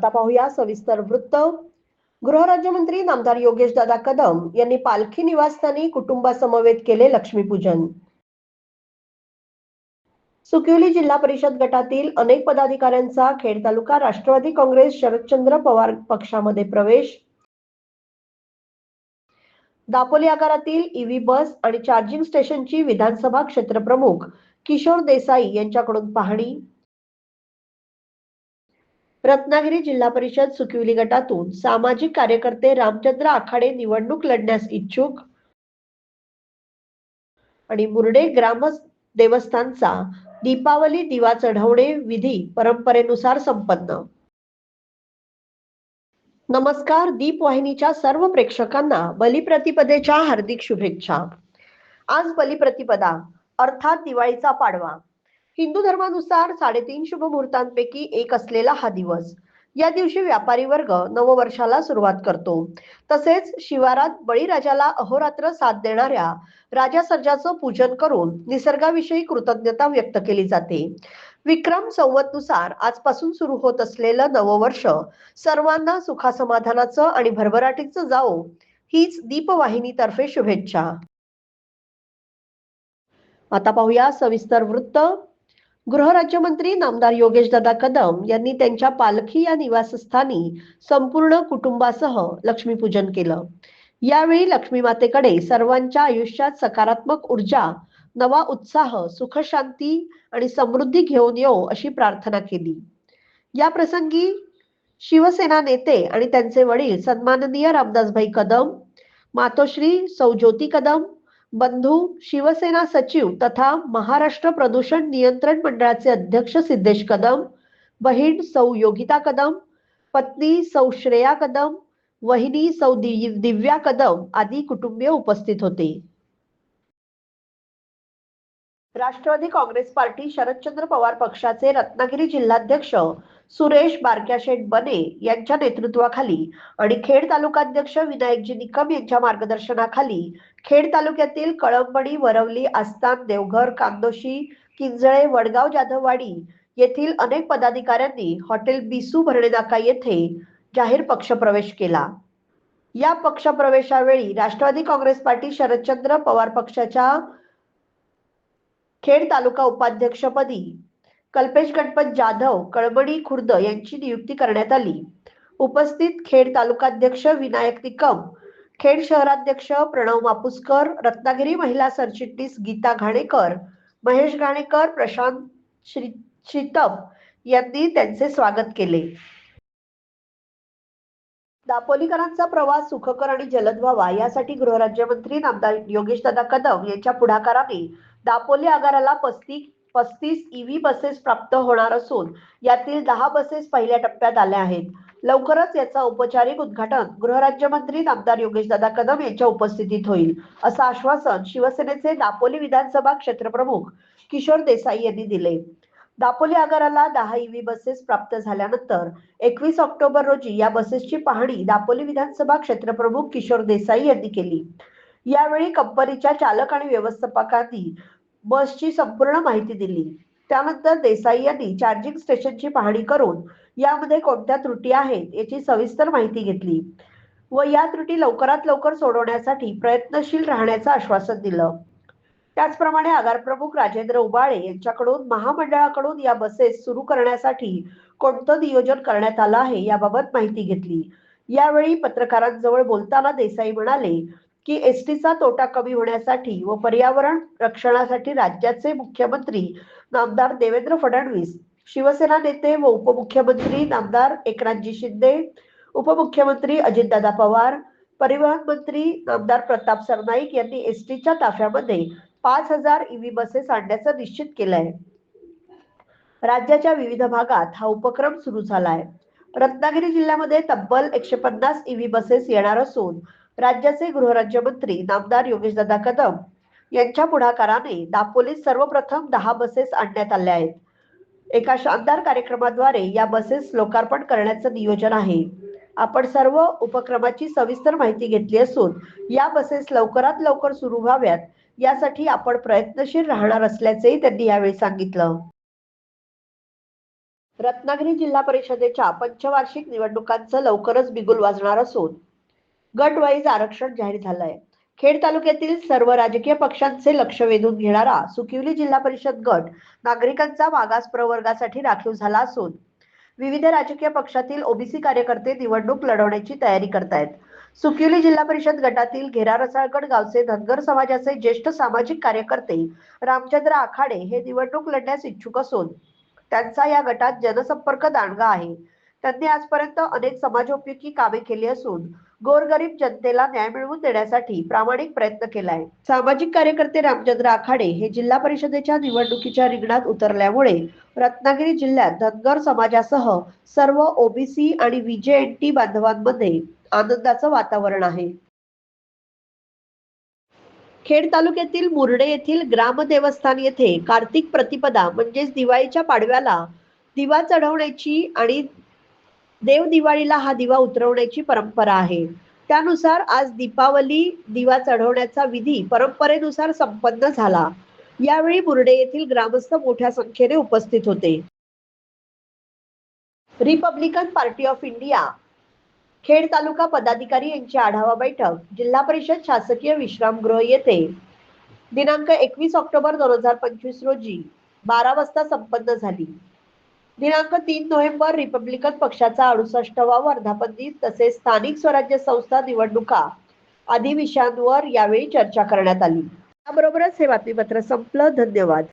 आता पाहूया सविस्तर वृत्त. गृहराज्यमंत्री नामदार योगेश दादा कदम यांनी पालखी निवासस्थानी कुटुंबासमवेत केले लक्ष्मीपूजन. सुकिवली जिल्हा परिषद गटातील अनेक पदाधिकाऱ्यांचा खेड तालुका राष्ट्रवादी काँग्रेस शरदचंद्र पवार पक्षामध्ये प्रवेश. दापोली आगारातील ईव्ही बस आणि चार्जिंग स्टेशनची विधानसभा क्षेत्रप्रमुख किशोर देसाई यांच्याकडून पाहणी. रत्नागिरी जिल्हा परिषद सुकिवली गटातून सामाजिक कार्यकर्ते रामचंद्र आखाडे निवडणूक लढण्यास इच्छुक. आणि मुरडे ग्राम देवस्थानचा दीपावली दिवा चढवणे विधी परंपरेनुसार संपन्न. नमस्कार दीप वाहिनीच्या सर्व प्रेक्षकांना बलिप्रतिपदेच्या हार्दिक शुभेच्छा. आज बलिप्रतिपदा अर्थात दिवाळीचा पाडवा. हिंदू धर्मानुसार साडेतीन शुभ मुहूर्तांपैकी एक असलेला हा दिवस. या दिवशी व्यापारी वर्ग नववर्षाला सुरुवात करतो. तसेच शिवारात बळीराजाला अहोरात्र साथ देणाऱ्या राजा सर्जाचं पूजन करून निसर्गाविषयी कृतज्ञता व्यक्त केली जाते. विक्रम संवतनुसार आजपासून सुरू होत असलेलं नववर्ष सर्वांना सुखासमाधानाचं आणि भरभराटीचं जावो हीच दीपवाहिनीतर्फे शुभेच्छा. आता पाहूया सविस्तर वृत्त. गृहराज्यमंत्री नामदार योगेशदादा कदम यांनी त्यांच्या पालखी या निवासस्थानी संपूर्ण कुटुंबासह लक्ष्मीपूजन केलं. यावेळी लक्ष्मी मातेकडे सर्वांच्या आयुष्यात सकारात्मक ऊर्जा नवा उत्साह सुखशांती आणि समृद्धी घेऊन येऊ अशी प्रार्थना केली. या प्रसंगी शिवसेना नेते आणि त्यांचे वडील सन्माननीय रामदासभाई कदम मातोश्री सौज्योती कदम बंधू शिवसेना सचिव तथा महाराष्ट्र प्रदूषण नियंत्रण मंडळाचे अध्यक्ष सिद्धेश कदम बहीण सौ योगिता कदम पत्नी सौ श्रेया कदम वहिनी सौ दिव्या कदम आदी कुटुंबीय उपस्थित होते. राष्ट्रवादी काँग्रेस पार्टी शरदचंद्र पवार पक्षाचे रत्नागिरी जिल्हाध्यक्ष सुरेश बारक्याशेठ बने यांच्या नेतृत्वाखाली आणि खेड तालुकाध्यक्ष विनायकजी निकम यांच्या मार्गदर्शनाखाली खेड तालुक्यातील कळंबणी वरवली आस्तान देवघर कांदोशी किंजळे वडगाव जाधववाडी येथील अनेक पदाधिकाऱ्यांनी हॉटेल बिसू भरणेनाका येथे जाहीर पक्षप्रवेश केला. या पक्षप्रवेशावेळी राष्ट्रवादी काँग्रेस पार्टी शरदचंद्र पवार पक्षाच्या खेड तालुका उपाध्यक्षपदी कल्पेश गणपत जाधव कळबणी खुर्द यांची नियुक्ती करण्यात आली. उपस्थित खेड तालुकाध्यक्ष विनायक निकम खेड शहराध्यक्ष प्रणव मापुसकर रत्नागिरी महिला सरचिटणीस गीता घाणेकर महेश घाणेकर प्रशांत श्री श्रीतप यांनी त्यांचे स्वागत केले. दापोलीकरांचा प्रवास सुखकर आणि जलद व्हावा यासाठी गृहराज्यमंत्री नामदार योगेशदादा कदम यांच्या पुढाकाराने दापोली आगाराला पस्तीस पस्तीस ईव्ही बसेस प्राप्त होणार असून यातील दहा बसेस पहिल्या टप्प्यात आल्या आहेत. लवकरच याचा औपचारिक उद्घाटन गृहराज्यमंत्री नामदार योगेशदादा कदम यांच्या उपस्थितीत होईल असं आश्वासन शिवसेनेचे दापोली विधानसभा क्षेत्रप्रमुख किशोर देसाई यांनी दिले. दापोली आगाराला दहा ईव्ही बसेस प्राप्त झाल्यानंतर एकवीस ऑक्टोबर रोजी या बसेसची पाहणी दापोली विधानसभा क्षेत्रप्रमुख किशोर देसाई यांनी केली. यावेळी कंपनीच्या चालक आणि व्यवस्थापकांनी बसची संपूर्ण माहिती दिली. त्यानंतर देसाई यांनी चार्जिंग स्टेशनची पाहणी करून यामध्ये कोणत्या त्रुटी आहेत याची सविस्तर माहिती घेतली व या त्रुटी लवकरात लवकर सोडवण्यासाठी प्रयत्नशील राहण्याचं आश्वासन दिलं. त्याचप्रमाणे आगार प्रमुख राजेंद्र उबाळे यांच्याकडून महामंडळाकडून या बसेस सुरू करण्यासाठी कोणतं नियोजन करण्यात आलं आहे याबाबत माहिती घेतली. यावेळी पत्रकारांजवळ बोलताना देसाई म्हणाले की एस टीचा तोटा कमी होण्यासाठी व पर्यावरण रक्षणासाठी राज्याचे मुख्यमंत्री नामदार देवेंद्र फडणवीस शिवसेना नेते व उपमुख्यमंत्री नामदार एकनाथजी शिंदे उपमुख्यमंत्री अजितदादा पवार परिवहन मंत्री नामदार प्रताप सरनाईक यांनी एस टीच्या ताफ्यामध्ये पाच हजार ईव्ही बसेस आणण्याचं निश्चित केलंय. राज्याच्या विविध भागात हा उपक्रम सुरू झालाय. रत्नागिरी जिल्ह्यामध्ये तब्बल एकशे पन्नास ईव्ही बसेस येणार असून राज्याचे गृहराज्यमंत्री नामदार योगेशदादा कदम यांच्या पुढाकाराने दापोलीत सर्वप्रथम दहा बसेस आणण्यात आल्या आहेत. एका शानदार कार्यक्रमाद्वारे या बसेस लोकार्पण करण्याचं नियोजन आहे. आपण सर्व उपक्रमाची सविस्तर माहिती घेतली असून या बसेस लवकरात लवकर सुरू व्हाव्यात यासाठी आपण प्रयत्नशील राहणार असल्याचेही त्यांनी यावेळी सांगितलं. रत्नागिरी जिल्हा परिषदेच्या पंचवार्षिक निवडणुकांचं लवकरच बिगुल वाजणार असून गट वाईज आरक्षण जाहीर झालंय. खेड तालुक्यातील सर्व राजकीय पक्षांचे लक्ष वेधून घेणारा सुकिवली जिल्हा परिषद गट नागरिकांचा मागास प्रवर्गासाठी राखीव झाला असून विविध राजकीय पक्षातील ओबीसी कार्यकर्ते निवडणूक लढवण्याची तयारी करतायत. सुकिवली जिल्हा परिषद गटातील घेरा रसाळगड गावचे धनगर समाजाचे ज्येष्ठ सामाजिक कार्यकर्ते रामचंद्र आखाडे हे निवडणूक लढण्यास इच्छुक असून त्यांचा या गटात जनसंपर्क दांडगा आहे. त्यांनी आजपर्यंत अनेक समाजोपयोगी कामे केली असून गोरगरीब जनतेला न्याय मिळवून देण्यासाठी प्रामाणिक प्रयत्न केला आहे सामाजिक कार्यकर्ते रामचंद्र आखाडे हे जिल्हा परिषदेच्या निवडणुकीच्या रिंगणात उतरल्यामुळे रत्नागिरी जिल्ह्यात धनगर समाजासह सर्व ओबीसी आणि व्हीजेएनटी बांधवांमध्ये आनंदाचं वातावरण आहे. खेड तालुक्यातील मुर्डे येथील ग्रामदेवस्थान येथे कार्तिक प्रतिपदा म्हणजेच दिवाळीच्या पाडव्याला दिवा चढवण्याची आणि देव दिवाळीला हा दिवा उतरवण्याची परंपरा आहे. त्यानुसार आज दीपावली दिवा चढवण्याचा विधी परंपरेनुसार संपन्न झाला. यावेळी बुर्डे येथील ग्रामस्थ मोठ्या संख्येने उपस्थित होते. Republican Party of India Khed taluka पदाधिकारी यांची आढावा बैठक जिल्हा परिषद शासकीय विश्रामगृह येथे. दिनांक एकवीस ऑक्टोबर दोन हजार पंचवीस रोजी बारा वाजता संपन्न झाली. दिनांक तीन नोव्हेंबर रिपब्लिकन पक्षाचा अडुसष्टवा वर्धापन दिन तसेच स्थानिक स्वराज्य संस्था निवडणुका आदी विषयांवर यावेळी चर्चा करण्यात आली. याबरोबरच हे बातमीपत्र संपलं. धन्यवाद.